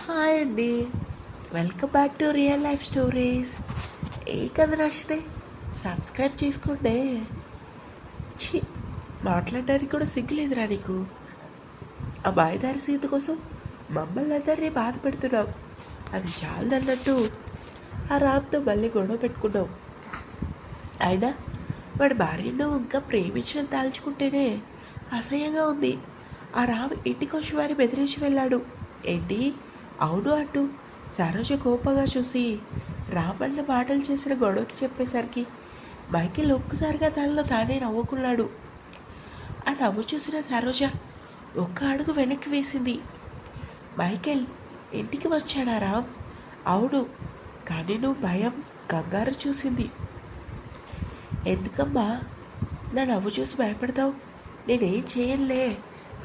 Hi అండి. Welcome back to real life stories ఏ కథ నచ్చితే సబ్స్క్రైబ్ చేసుకోండి. ఛీ మాట్లాడడానికి కూడా సిగ్గులేదురా నీకు. ఆ బాయిదారి సీత కోసం మమ్మల్ని అందరినీ బాధ పెడుతున్నావు. అది చాలదన్నట్టు ఆ రామ్తో మళ్ళీ గొడవ పెట్టుకున్నావు. అయినా వాడి భార్యను ఇంకా ప్రేమించడం దాల్చుకుంటేనే అసహ్యంగా ఉంది. ఆ రామ్ ఇంటికొచ్చి వారి బెదిరించి వెళ్ళాడు. ఏంటి? అవును అంటూ సరోజ కోపంగా చూసి రామన్న మాటలు చేసిన గొడవకి చెప్పేసరికి మైకిల్ ఒక్కసారిగా తనలో తానే నవ్వుకున్నాడు. ఆ నవ్వు చూసిన సరోజ ఒక్క అడుగు వెనక్కి వేసింది. మైకేల్ ఇంటికి వచ్చాడా రామ్? అవును కానీ నువ్వు భయం కంగారు చూసింది. ఎందుకమ్మా నా నవ్వు చూసి భయపడతావు? నేనేం చేయనులే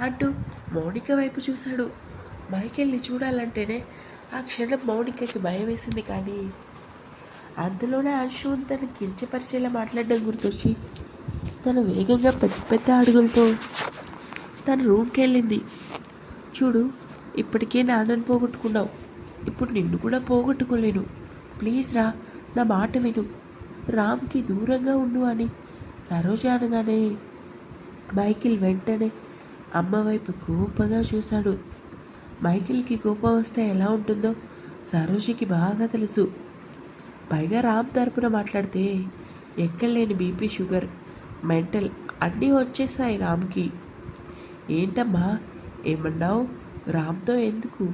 అంటూ మౌనిక వైపు చూశాడు. మైకేల్ని చూడాలంటేనే ఆ క్షణం మౌనికకి భయం వేసింది కానీ అందులోనే అంశు తను కించపరిచేలా మాట్లాడడం గుర్తొచ్చి తను వేగంగా పెద్ద పెద్ద అడుగులతో తన రూమ్కి వెళ్ళింది. చూడు ఇప్పటికే నాన్నను పోగొట్టుకున్నావు. ఇప్పుడు నిన్ను కూడా పోగొట్టుకోలేను. ప్లీజ్ రా నా మాట విను. రామ్కి దూరంగా ఉండు అని సరోజ అనగానే మైకిల్ వెంటనే అమ్మ వైపు కోపంగా చూశాడు. మైకిల్కి కోపం వస్తే ఎలా ఉంటుందో సరోజికి బాగా తెలుసు. పైగా రామ్ తరపున మాట్లాడితే ఎక్కడలేని బీపీ షుగర్ మెంటల్ అన్నీ వచ్చేసాయి రామ్కి. ఏంటమ్మా ఏమన్నావు? రామ్తో ఎందుకు?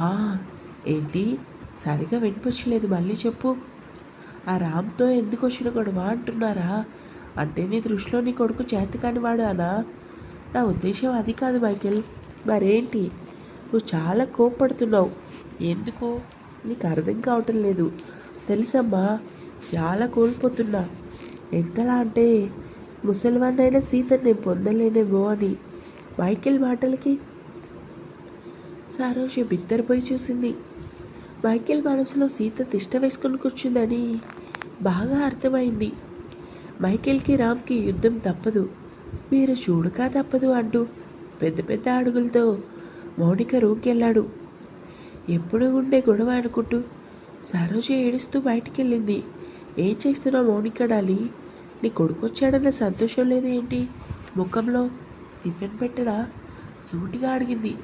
"ఆ, ఏంటి? సరిగా వినిపించలేదు మళ్ళీ చెప్పు. ఆ రామ్తో ఎందుకు వచ్చిన గొడవ అంటున్నారా? అంటే నీ దృష్టిలో నీ కొడుకు చేతి కానివాడు అనా? నా ఉద్దేశం అది కాదు మైకేల్. మరేంటి? నువ్వు చాలా కోప్పడుతున్నావు. ఎందుకు? నీకు అర్థం కావటం లేదు. తెలుసమ్మా చాలా కోల్పోతున్నా. ఎంతలా అంటే ముసలివాడినైనా సీతని నేను పొందలేనేమో అని. మైకేల్ మాటలకి సారోషి బిద్దరిపోయి చూసింది. మైకేల్ మనసులో సీత తిష్ట వేసుకొని కూర్చుందని బాగా అర్థమైంది. మైకేల్కి రామ్కి యుద్ధం తప్పదు. మీరు చూడక తప్పదు అంటూ పెద్ద పెద్ద అడుగులతో మౌనిక రూమ్కెళ్ళాడు. ఎప్పుడు ఉండే గొడవ అనుకుంటూ సరోజ ఏడుస్తూ బయటికి వెళ్ళింది ఏం చేస్తున్నావు మౌనిక డాలి? నీ కొడుకొచ్చాడన్న సంతోషం లేదేంటి ముఖంలో టిఫిన్ పెట్టరా? సూటిగా అడిగింది.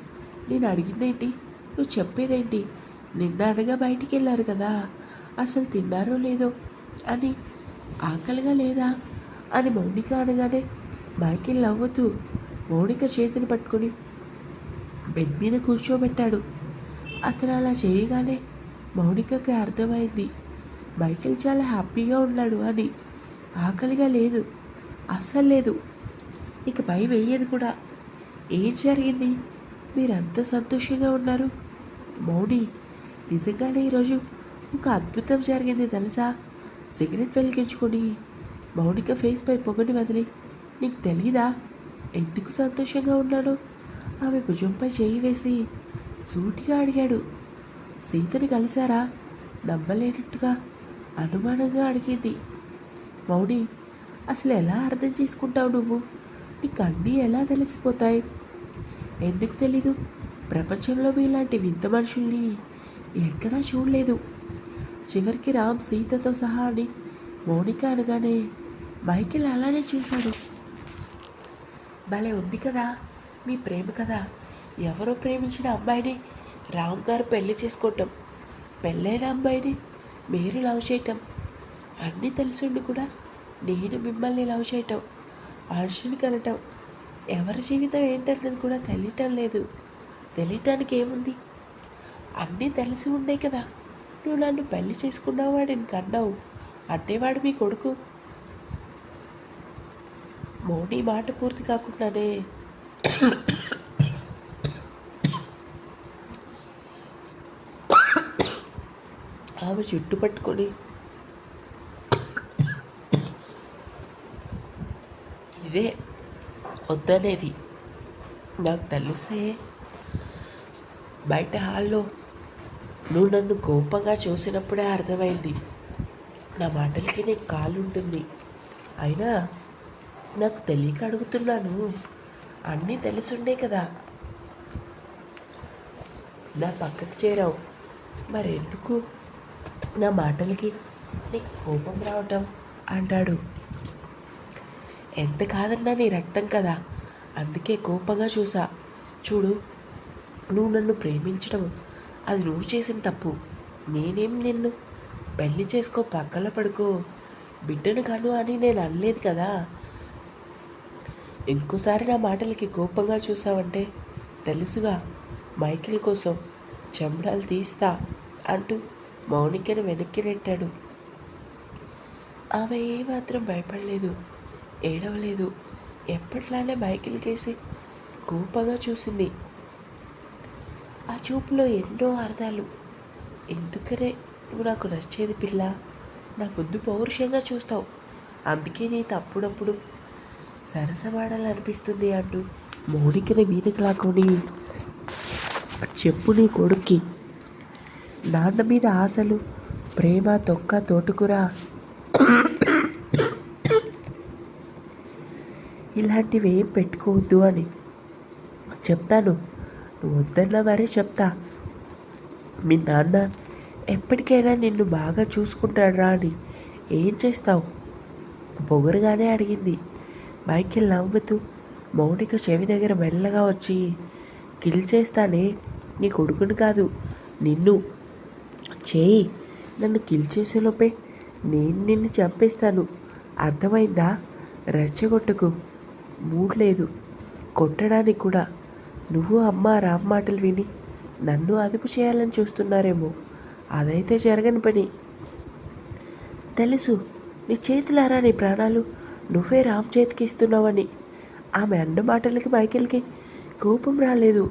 నేను అడిగిందేంటి? నువ్వు చెప్పేదేంటి? నిన్న అనగా బయటికి వెళ్ళారు కదా. అసలు తిన్నారో లేదో? అని ఆకలిగా లేదా? అని మౌనిక అనగానే మైకిల్ నవ్వుతూ మౌనిక చేతిని పట్టుకొని బెడ్ మీద కూర్చోబెట్టాడు. అతను అలా చేయగానే మౌనికకి అర్థమైంది. మైకిల్ చాలా హ్యాపీగా ఉన్నాడు అని. ఆకలిగా లేదు. అస్సలు లేదు. ఇక పై వేయదు కూడా. ఏం జరిగింది? మీరంత సంతోషంగా ఉన్నారు? మౌని నిజంగానే ఈరోజు ఒక అద్భుతం జరిగింది తెలుసా? సిగరెట్ వెలిగించుకొని మౌనిక ఫేస్ పై పొగని వదిలి నీకు తెలీదా? ఎందుకు సంతోషంగా ఉన్నాను? ఆమె భుజంపై చేయి వేసి సూటిగా అడిగాడు. సీతని కలిశారా? నమ్మలేనట్టుగా అనుమానంగా అడిగింది. మౌని అసలు ఎలా అర్థం చేసుకుంటావు నువ్వు? నీకు అన్నీ ఎలా తెలిసిపోతాయి? ఎందుకు తెలీదు? ప్రపంచంలో మీలాంటి వింత మనుషుల్ని ఎక్కడా చూడలేదు. చివరికి రామ్ సీతతో సహా అని మౌనిక అనగానే మైకిల్ అలానే చూశాడు. భలే ఉంది కదా మీ ప్రేమ కదా. ఎవరో ప్రేమించిన అమ్మాయిని రామ్ గారు పెళ్ళి చేసుకోవటం పెళ్ళైన అమ్మాయిని మీరు లవ్ చేయటం అన్నీ తెలిసిండి కూడా నేను మిమ్మల్ని లవ్ చేయటం మనుషుని కనటం ఎవరి జీవితం ఏంటన్నది కూడా తెలియటం లేదు. తెలియటానికి ఏముంది? అన్నీ తెలిసి ఉండే కదా. నువ్వు నన్ను పెళ్ళి చేసుకున్నావు వాడిని కన్నావు. అంటే వాడు మీ కొడుకు. మౌని మాట పూర్తి కాకుండానే ఆమె చుట్టు పట్టుకొని ఇదే వద్దనేది. నాకు తెలిసే బయట హాల్లో నువ్వు నన్ను కోపంగా చూసినప్పుడే అర్థమైంది. నా మాటలకి నీకు కాలు ఉంటుంది అయినా నాకు తెలియక అడుగుతున్నాను. అన్నీ తెలిసుండే కదా. నా పక్కకు చేరావు. మరెందుకు? నా మాటలకి నీకు కోపం రావటం? అంటాడు. ఎంత కాదన్నా నీ రక్తం కదా? అందుకే కోపంగా చూసా. చూడు నువ్వు నన్ను ప్రేమించడం అది నువ్వు చేసిన తప్పు. నేనేం నిన్ను? పెళ్ళి చేసుకో పక్కన పడుకో. బిడ్డను కను అని నేను అనలేదు కదా. ఇంకోసారి నా మాటలకి కోపంగా చూసావంటే తెలుసుగా. మైకిల్ కోసం చెంబడాలు తీస్తా అంటూ మౌనికను వెనక్కి నెట్టాడు. ఆమె ఏమాత్రం భయపడలేదు ఏడవలేదు. ఎప్పట్లానే మైకిల్ కేసి కోపంగా చూసింది. ఆ చూపులో ఎన్నో అర్థాలు. ఎందుకనే నువ్వు నాకు నచ్చేది పిల్ల? నా ముందు పౌరుషంగా చూస్తావు. అందుకే నీ తప్పుడప్పుడు సరసమాడాలనిపిస్తుంది అంటూ మౌనికని మీదకి లాక్కొని చెప్పు నీ కొడుక్కి. నాన్న మీద ఆశలు ప్రేమ తొక్క తోటుకురా. ఇలాంటివి ఏం పెట్టుకోవద్దు అని చెప్తాను. నువ్వు వద్దన్నా మరే చెప్తా. మీ నాన్న ఎప్పటికైనా నిన్ను బాగా చూసుకుంటాడు రా అని ఏం చేస్తావు? పొగరుగానే అడిగింది. మైకిల్ నవ్వుతూ మౌనిక చెవి దగ్గర మెల్లగా వచ్చి కిల్ చేస్తానే నీ కొడుకుని కాదు నిన్ను. చేయి. నన్ను కిల్ చేసేలోపే నేను నిన్ను చంపేస్తాను. అర్థమైందా? రెచ్చగొట్టకు. మూడ్ లేదు. కొట్టడానికి కూడా. నువ్వు అమ్మ రామ్ మాటలు విని నన్ను అదుపు చేయాలని చూస్తున్నారేమో. అదైతే జరగని పని. తెలుసు నీ చేతులారా నీ ప్రాణాలు? నువ్వే రామ్ చేతికి ఇస్తున్నావని. ఆమె అన్న మాటలకి మైకేల్కి కోపం రాలేదు.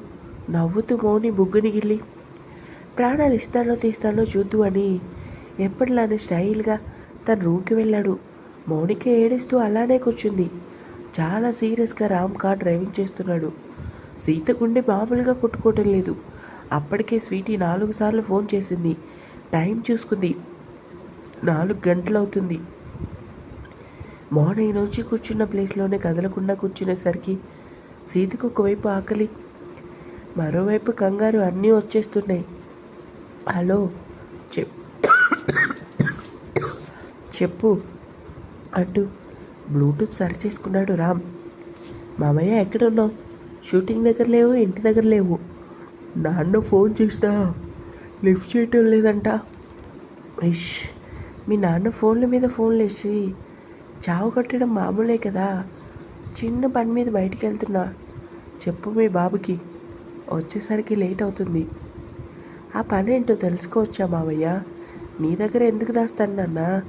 నవ్వుతూ మౌని బుగ్గుని గిల్లి ప్రాణాలు ఇస్తానో తీస్తానో చూద్దు అని ఎప్పటిలానే స్టైల్గా తన రూమ్కి వెళ్ళాడు. మౌనికే ఏడుస్తూ అలానే కూర్చుంది. చాలా సీరియస్గా రామ్ కార్ డ్రైవింగ్ చేస్తున్నాడు. సీత గుండె మామూలుగా కొట్టుకోవటం లేదు. అప్పటికే స్వీటీ నాలుగు సార్లు ఫోన్ చేసింది. టైం చూసుకుంది. నాలుగు గంటలు అవుతుంది మార్నింగ్ నుంచి కూర్చున్న ప్లేస్లోనే కదలకుండా కూర్చునేసరికి సీతకు ఒకవైపు ఆకలి మరోవైపు కంగారు అన్నీ వచ్చేస్తున్నాయి. హలో చెప్ చెప్పు అంటూ బ్లూటూత్ సరి చేసుకున్నాడు రామ్. మామయ్య ఎక్కడున్నావు? షూటింగ్ దగ్గర లేవు ఇంటి దగ్గర లేవు. నాన్న ఫోన్ చేసినా లిఫ్ట్ చేయటం లేదంట. ఇష్ మీ నాన్న ఫోన్ల మీద ఫోన్లు వేసి చావు కట్టడం మామూలే కదా. చిన్న పని మీద బయటికి వెళ్తున్నా చెప్పు మీ బాబుకి. వచ్చేసరికి లేట్ అవుతుంది. ఆ పని ఏంటో తెలుసుకోవచ్చా మావయ్య? నీ దగ్గర ఎందుకు దాస్తాను నాన్న?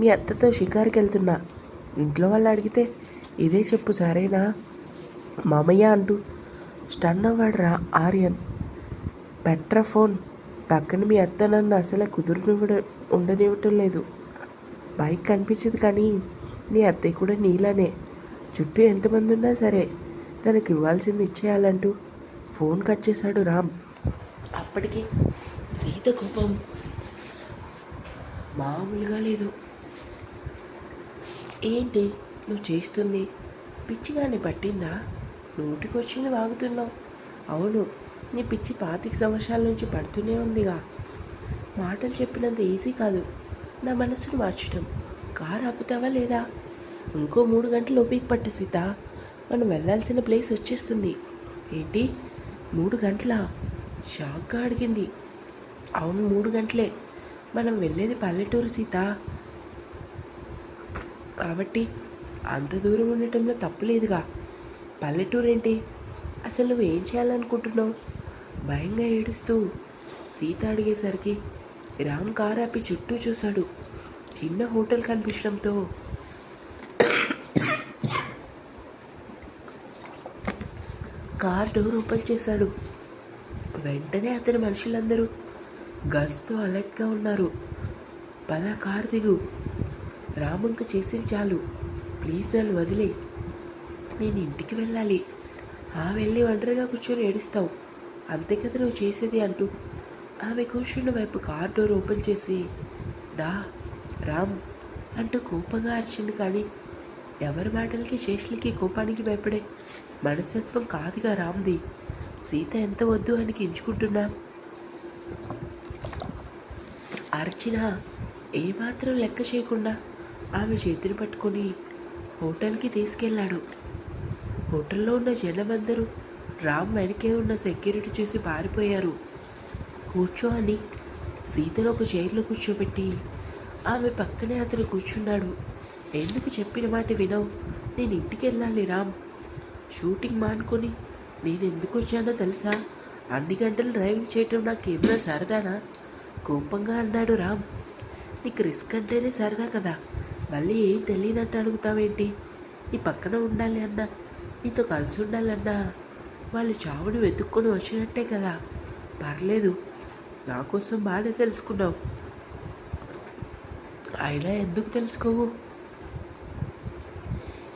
మీ అత్తతో షికారుకి వెళ్తున్నా ఇంట్లో వాళ్ళు అడిగితే ఇదే చెప్పు సరేనా? మామయ్య అంటూ స్టన్ అవ్వాడు రా ఆర్యన్. Petra phone. పక్కన మీ అత్త నన్ను అసలే కుదురునివ్వడ ఉండనివ్వటం లేదు. బైక్ కనిపించదు కానీ నీ అత్తయ్య కూడా నీలానే. చుట్టూ ఎంతమంది ఉన్నా సరే తనకి ఇవ్వాల్సింది ఇచ్చేయాలంటూ ఫోన్ కట్ చేశాడు రామ్. అప్పటికి సీత కోపం. మామూలుగా లేదు. ఏంటి నువ్వు చేస్తుంది? పిచ్చిగానే పట్టిందా? నోటికొచ్చింది వాగుతున్నావు. అవును నీ పిచ్చి పాతిక సంవత్సరాల నుంచి పడుతూనే ఉందిగా. మాటలు చెప్పినంత ఈజీ కాదు. నా మనసును మార్చడం కారు ఆపుతావా లేదా? ఇంకో మూడు గంటలు ఓపిక పట్టు సీత. మనం వెళ్ళాల్సిన ప్లేస్ వచ్చేస్తుంది. ఏంటి? మూడు గంటల? షాక్గా అడిగింది. అవును మూడు గంటలే. మనం వెళ్ళేది పల్లెటూరు సీత. కాబట్టి అంత దూరం ఉండటంలో తప్పులేదుగా పల్లెటూరు ఏంటి అసలు నువ్వు ఏం చేయాలనుకుంటున్నావు? భయంగా ఏడుస్తూ సీత అడిగేసరికి రామ్ కారు ఆపి చుట్టూ చూశాడు. చిన్న హోటల్ కనిపించడంతో కార్ డోర్ ఓపెన్ చేశాడు. వెంటనే అతని మనుషులందరూ గన్స్తో అలర్ట్గా ఉన్నారు. పద కార్ దిగు. రామంక చేసి చాలు. ప్లీజ్ నన్ను వదిలే. నేను ఇంటికి వెళ్ళాలి. ఆ వెళ్ళి ఒంటరిగా కూర్చొని ఏడుస్తావు. అంతే కదా నువ్వు చేసేది అంటూ ఆమె కూర్చున్న వైపు కార్ డోర్ ఓపెన్ చేసి దా రామ్ అంటూ కోపంగా అరిచింది కానీ ఎవరి మాటలకి శేషులకి కోపానికి భయపడే మనస్తత్వం కాదుగా రామ్ది. సీత ఎంత వద్దు అని కించుకుంటున్నా? అర్చన ఏమాత్రం లెక్క చేయకుండా ఆమె చేతిని పట్టుకొని హోటల్కి తీసుకెళ్ళాడు. హోటల్లో ఉన్న జనమందరూ రామ్ వెనకే ఉన్న సెక్యూరిటీ చూసి పారిపోయారు. కూర్చో అని సీతను ఒక చైర్లో కూర్చోబెట్టి ఆమె పక్కనే అతను కూర్చున్నాడు. ఎందుకు చెప్పిన మాట వినవు? నేను ఇంటికి వెళ్ళాలి రామ్. షూటింగ్ మానుకొని నేను ఎందుకు వచ్చానో తెలుసా? అన్ని గంటలు డ్రైవింగ్ చేయటం నాకు ఏమైనా సరదానా? కోపంగా అన్నాడు రామ్. నీకు రిస్క్ అంటేనే సరదా కదా. మళ్ళీ ఏం తెలియనట్టు అడుగుతావేంటి? నీ పక్కన ఉండాలి అన్నా. నీతో కలిసి ఉండాలన్నా. వాళ్ళు చావును వెతుక్కొని వచ్చినట్టే కదా. పర్లేదు. నా కోసం బాగానే తెలుసుకున్నావు. అయినా ఎందుకు తెలుసుకోవు?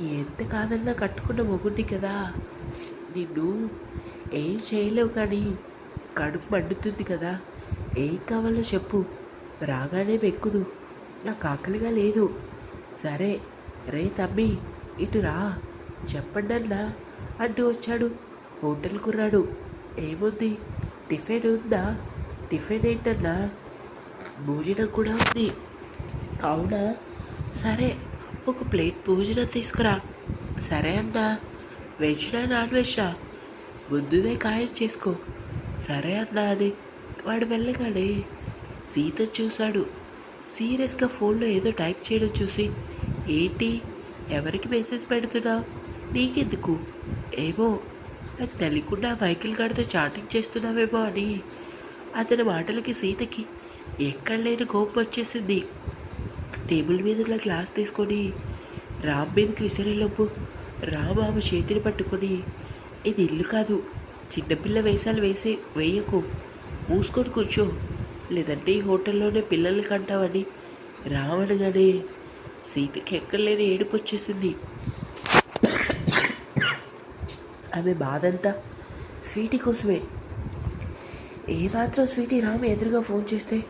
ఎంత కాదన్నా కట్టుకున్న మొగుడిని కదా. నిన్ను ఏం చేయలేవు కానీ కడుపు మండుతుంది కదా. ఏం కావాలో చెప్పు. రాగానే వెక్కుదు. నాకు ఆకలిగా లేదు. సరే రే తమ్మి ఇటు రా. చెప్పండన్నా అంటూ వచ్చాడు. హోటల్ కుర్రాడు. ఏముంది? టిఫిన్ ఉందా? టిఫిన్ ఏంటన్నా? భోజనం కూడా ఉంది. అవునా? సరే ఒక ప్లేట్ భోజనం తీసుకురా. సరే అన్నా. వెజ్నా నాన్ వెజ్నా ముందుదే ఖాయం చేసుకో. సరే అన్నా అని వాడు వెళ్ళగానే సీత చూశాడు. సీరియస్గా ఫోన్లో ఏదో టైప్ చేయడం చూసి ఏంటి? ఎవరికి మెసేజ్ పెడుతున్నావు? నీకెందుకు? ఏమో నాకు తెలియకుండా మైకిల్ గారితో చాటింగ్ చేస్తున్నావేమో అని. అతని మాటలకి సీతకి ఎక్కడ లేని కోపం వచ్చేసింది. టేబుల్ మీద ఉన్న గ్లాస్ తీసుకొని రామ్ మీదకి విసిరేలోపు రామ్ ఆమె చేతిని పట్టుకొని ఇది ఇల్లు కాదు. చిన్నపిల్ల వేషాలు వేసే వేయకు. మూసుకొని కూర్చో. లేదంటే ఈ హోటల్లోనే పిల్లల్ని కంటావని. రావణగానే సీతకి ఎక్కడ లేని ఏడుపు వచ్చేసింది. ఆమె బాధంతా స్వీటీ కోసమే. ఏమాత్రం స్వీటీ రామ్ ఎదురుగా ఫోన్ చేస్తే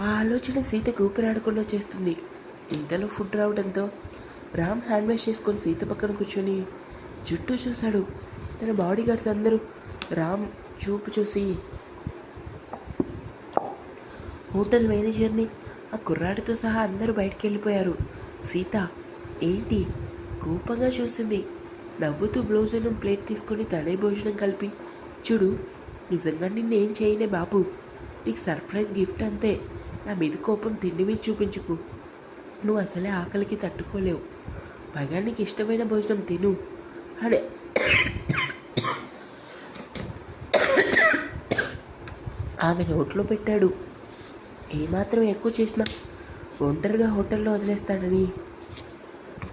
ఆ ఆలోచన సీత ఊపిరాడకుండా చేస్తుంది. ఇంతలో ఫుడ్ రావడంతో రామ్ హ్యాండ్ వాష్ చేసుకొని సీత పక్కన కూర్చొని చుట్టూ చూశాడు. తన బాడీ గార్డ్స్ అందరూ రామ్ చూపు చూసి హోటల్ మేనేజర్ని ఆ కుర్రాడితో సహా అందరూ బయటికి వెళ్ళిపోయారు సీత ఏంటి? కోపంగా చూసింది. నవ్వుతూ భోజనం ప్లేట్ తీసుకొని తనే భోజనం కలిపి చూడు నిజంగా నిన్నేం ఏం చేయనే బాబు. నీకు సర్ప్రైజ్ గిఫ్ట్ అంతే. నా మీద కోపం తిండి మీద చూపించుకు. నువ్వు అసలే ఆకలికి తట్టుకోలేవు. పైగా నీకు ఇష్టమైన భోజనం తిను. అని ఆమె నోట్లో పెట్టాడు. ఏమాత్రం ఎక్కువ చేసినా ఒంటరిగా హోటల్లో వదిలేస్తాడని.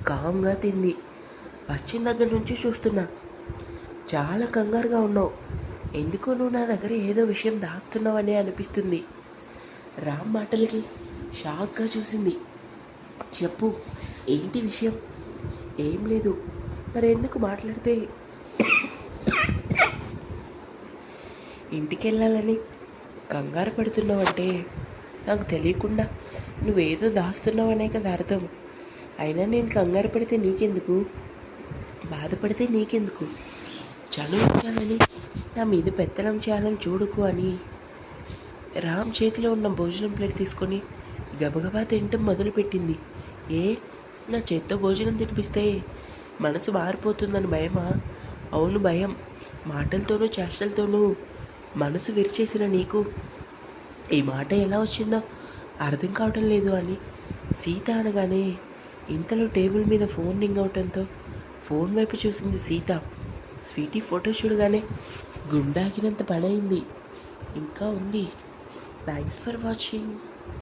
కామ్గా తింది. వచ్చిన దగ్గర నుంచి చూస్తున్నా. చాలా కంగారుగా ఉన్నావు. ఎందుకు నువ్వు నా దగ్గర ఏదో విషయం దాస్తున్నావని అనిపిస్తుంది. రామ్ మాటలకి షాక్గా చూసింది. చెప్పు. ఏంటి విషయం? ఏం లేదు. మరి ఎందుకు మాట్లాడితే? ఇంటికి వెళ్ళాలని కంగారు పడుతున్నావంటే నాకు తెలియకుండా నువ్వేదో దాస్తున్నావనే కదా అర్థం. అయినా నేను కంగారు పడితే నీకెందుకు? బాధపడితే నీకెందుకు? చనువించాలని నా మీద పెత్తనం చేయాలని చూడుకు అని. రామ్ చేతిలో ఉన్న భోజనం ప్లేట్ తీసుకొని గబగబా తింటం మొదలుపెట్టింది. ఏ? నా చేత్తో భోజనం తినిపిస్తే మనసు మారిపోతుందని భయమా? అవును భయం. మాటలతోనూ చేష్టలతోనూ మనసు విరిచేసిన నీకు ఈ మాట ఎలా వచ్చిందో అర్థం కావటం లేదు అని సీత అనగానే ఇంతలో టేబుల్ మీద ఫోన్ రింగ్ అవటంతో ఫోన్ వైపు చూసింది సీత. స్వీటీ ఫోటో చూడగానే గుండాగినంత పని అయింది ఇంకా ఉంది. Thanks for watching